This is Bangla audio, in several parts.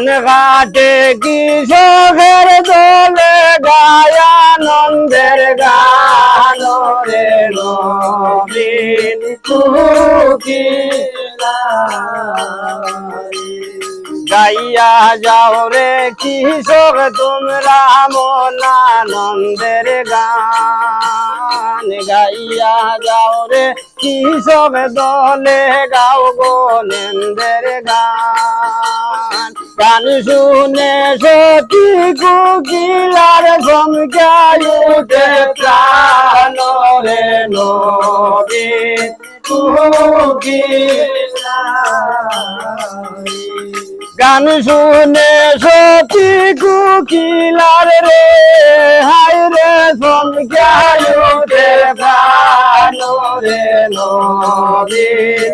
ধান ঘাটে কৃষকের দলে গায়ানন্দের গান রে নবীন গাইয়া যাও রে কৃষক তোমরা মনানন্দের গান। গাইয়া যাও রে কৃষক দলে গাও গোলেন্দের গান। গান শুনে সতী কুকিলার ভূমিকায় উঠে? প্রাণ রে নবীন গান শুনে সতী কুকিলার রে? হাই রে সংখ্যায় উঠে, প্রাণ রে নবীন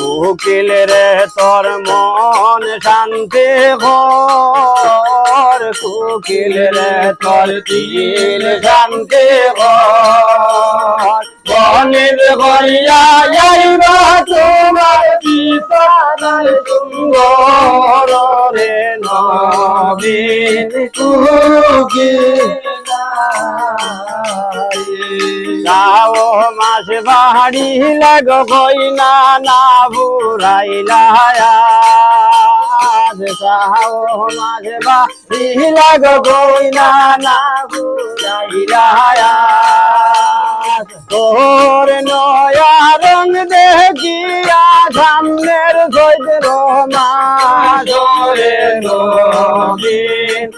উকিল রে, তোর মন শান্তি ঘর। কুকিল রে, তোর দিল শান্তি ঘর। বনের গড়িয়া যাইবা তোমার রে নবীন মাস বাড়ি লাগ কইনা না বুড়াইলা যাও মাস বাড়ি লাগ কইনা না বুড়াইলা তোর নয়া রং দেখিয়া সামনের সৈদ্র মা জোরে নবীন।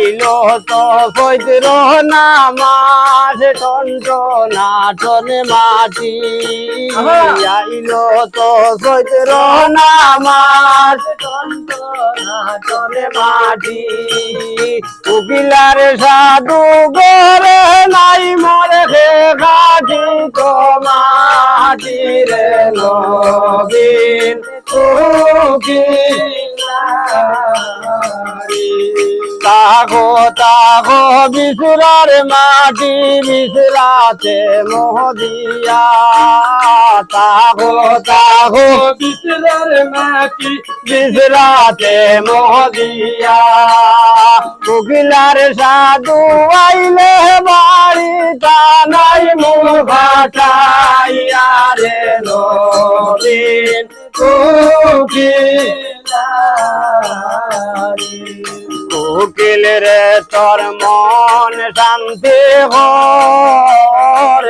আইলো তো সৈদ্র নামাজ টন্ট নাটন মাটি আইলো তো সৈদ্র নামাজ টন্ট নাটন মাটি উকিলার সাধু গরে নাই মরে হে ঘাটি তো মাটি রে নবীন তাগো তাগো বিসরার মাটি বিসরাতে মোহদিয়া তাগো তাগো বিসরার মাটি বিসরাতে মোহদিয়া কুকিলার সাধু আইলে বাড়ি তানাই মুখ ভাটাইয়া রে উকিল রে তোর মন শান্তি হর